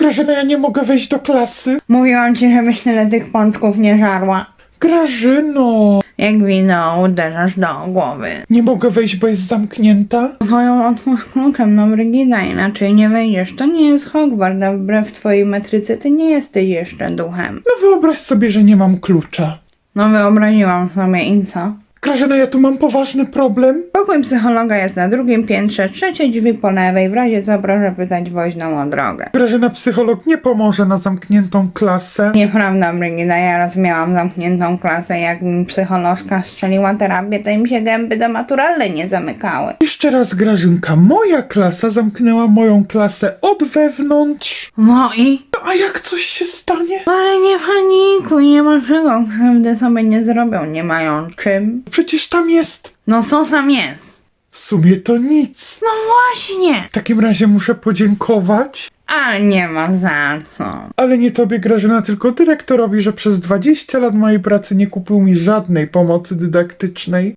Grażyna, ja nie mogę wejść do klasy. Mówiłam ci, żebyś tyle tych pączków nie żarła. Grażyno! Jak wino uderzasz do głowy. Nie mogę wejść, bo jest zamknięta? Twoją otwórz kluczem, no Brygida, inaczej nie wejdziesz. To nie jest Hogwart, a wbrew twojej metryce ty nie jesteś jeszcze duchem. No wyobraź sobie, że nie mam klucza. No wyobraziłam sobie i co? Grażyna, ja tu mam poważny problem. Pokój psychologa jest na drugim piętrze, trzecie drzwi po lewej, w razie co proszę pytać woźną o drogę. Grażyna, psycholog nie pomoże na zamkniętą klasę. Nieprawda, Brygida, ja raz miałam zamkniętą klasę, jak mi psycholożka strzeliła terapię, to im się gęby do maturalnej nie zamykały. Jeszcze raz, Grażynka, moja klasa zamknęła moją klasę od wewnątrz. No i? No, a jak coś się stanie? Ale nie panikuj, nie ma czego, krzywdy sobie nie zrobią, nie mają czym. Przecież tam jest. No co tam jest? W sumie to nic. No właśnie! W takim razie muszę podziękować. Ale nie ma za co. Ale nie tobie, Grażyna, tylko dyrektorowi, że przez 20 lat mojej pracy nie kupił mi żadnej pomocy dydaktycznej.